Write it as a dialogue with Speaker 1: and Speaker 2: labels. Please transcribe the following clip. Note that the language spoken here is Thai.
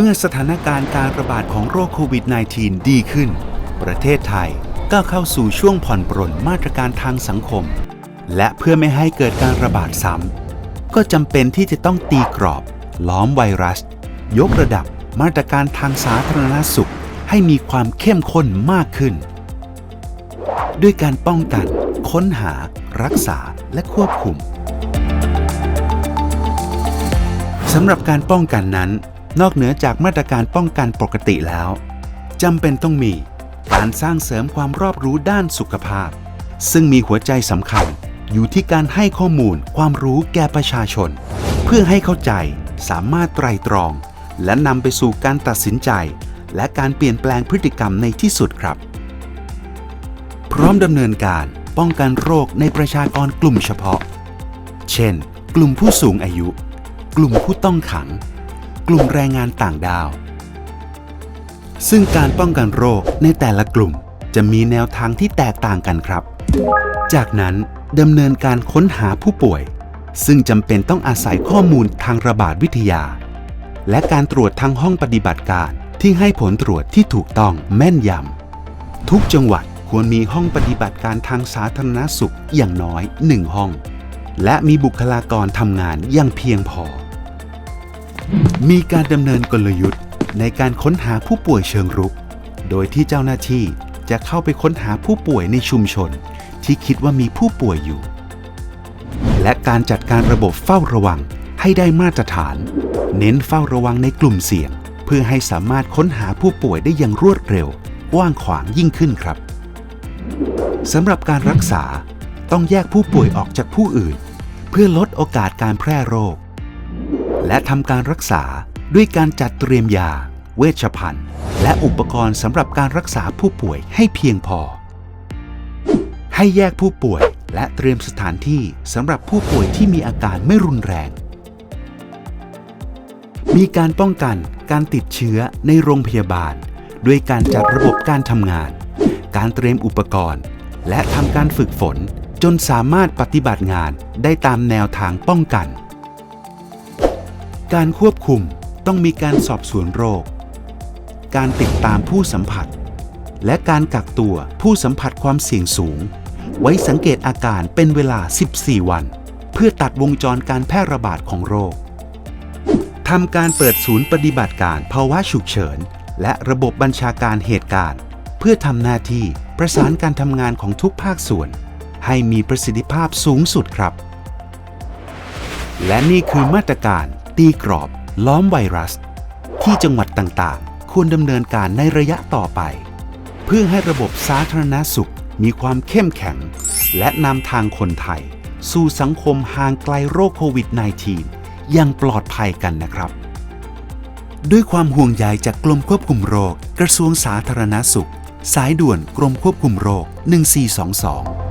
Speaker 1: เมื่อสถานการณ์การระบาดของโรคโควิด -19 ดีขึ้น ประเทศไทยก็เข้าสู่ช่วงผ่อนปรนมาตรการทางสังคม และเพื่อไม่ให้เกิดการระบาดซ้ำก็จำเป็นที่จะต้องตีกรอบ ล้อมไวรัส ยกระดับมาตรการทางสาธารณสุข ให้มีความเข้มข้นมากขึ้น ด้วยการป้องกัน ค้นหา รักษาและควบคุมสำหรับการป้องกันนั้น นอกเหนือจากมาตรการป้องกันปกติแล้วจำเป็นต้องมีการสร้างเสริมความรอบรู้ด้านสุขภาพ ซึ่งมีหัวใจสำคัญอยู่ที่การให้ข้อมูลความรู้แก่ประชาชน เพื่อให้เข้าใจสามารถไตรตรอง และนำไปสู่การตัดสินใจ และการเปลี่ยนแปลงพฤติกรรมในที่สุดครับ พร้อมดำเนินการป้องกันโรคในประชากรกลุ่มเฉพาะ เช่น กลุ่มผู้สูงอายุ กลุ่มผู้ต้องขัง กลุ่มแรงงานต่างดาว ซึ่งการป้องกันโรคในแต่ละกลุ่มจะมีแนวทางที่แตกต่างกันครับ จากนั้นดำเนินการค้นหาผู้ป่วย ซึ่งจำเป็นต้องอาศัยข้อมูลทางระบาดวิทยา และการตรวจทางห้องปฏิบัติการที่ให้ผลตรวจที่ถูกต้องแม่นยำทุกจังหวัดควรมีห้องปฏิบัติการทางสาธารณสุขอย่างน้อย 1 ห้อง และมีบุคลากรทำงานอย่างเพียงพอ มีการดำเนินกลยุทธ์ในการค้นหาผู้ป่วยเชิงรุก โดยที่เจ้าหน้าที่จะเข้าไปค้นหาผู้ป่วยในชุมชน ที่คิดว่ามีผู้ป่วยอยู่ และการจัดการระบบเฝ้าระวังให้ได้มาตรฐาน เน้นเฝ้าระวังในกลุ่มเสี่ยง เพื่อให้สามารถค้นหาผู้ป่วยได้อย่างรวดเร็วกว้างขวางยิ่งขึ้นครับสำหรับการรักษาต้องแยกผู้ป่วยออกจากผู้อื่น เพื่อลดโอกาสการแพร่โรค และทำการรักษาด้วยการจัดเตรียมยา เวชภัณฑ์ และอุปกรณ์สำหรับการรักษาผู้ป่วยให้เพียงพอ ให้แยกผู้ป่วยและเตรียมสถานที่สำหรับผู้ป่วยที่มีอาการไม่รุนแรง มีการป้องกันการติดเชื้อในโรงพยาบาล ด้วยการจัดระบบการทำงาน การเตรียมอุปกรณ์ และทำการฝึกฝนจนสามารถปฏิบัติงานได้ตามแนวทางป้องกัน การควบคุมต้องมีการสอบสวนโรค การติดตามผู้สัมผัส และการกักตัวผู้สัมผัสความเสี่ยงสูง ไว้สังเกตอาการเป็นเวลา 14 วัน เพื่อตัดวงจรการแพร่ระบาดของโรคทำการเปิดศูนย์ปฏิบัติการภาวะฉุกเฉิน และระบบบัญชาการเหตุการณ์ เพื่อทำหน้าที่ประสานการทำงานของทุกภาคส่วน ให้มีประสิทธิภาพสูงสุดครับ และนี่คือมาตรการ ตีกรอบ ล้อมไวรัส ที่จังหวัดต่างๆ ควรดำเนินการในระยะต่อไป เพื่อให้ระบบสาธารณสุขมีความเข้มแข็ง และนำทางคนไทย สู่สังคมห่างไกลโรคโควิด -19 อย่างปลอดภัยกันนะครับ ด้วยความห่วงใยจากกรมควบคุมโรค กระทรวงสาธารณสุข สายด่วนกรมควบคุมโรค 1422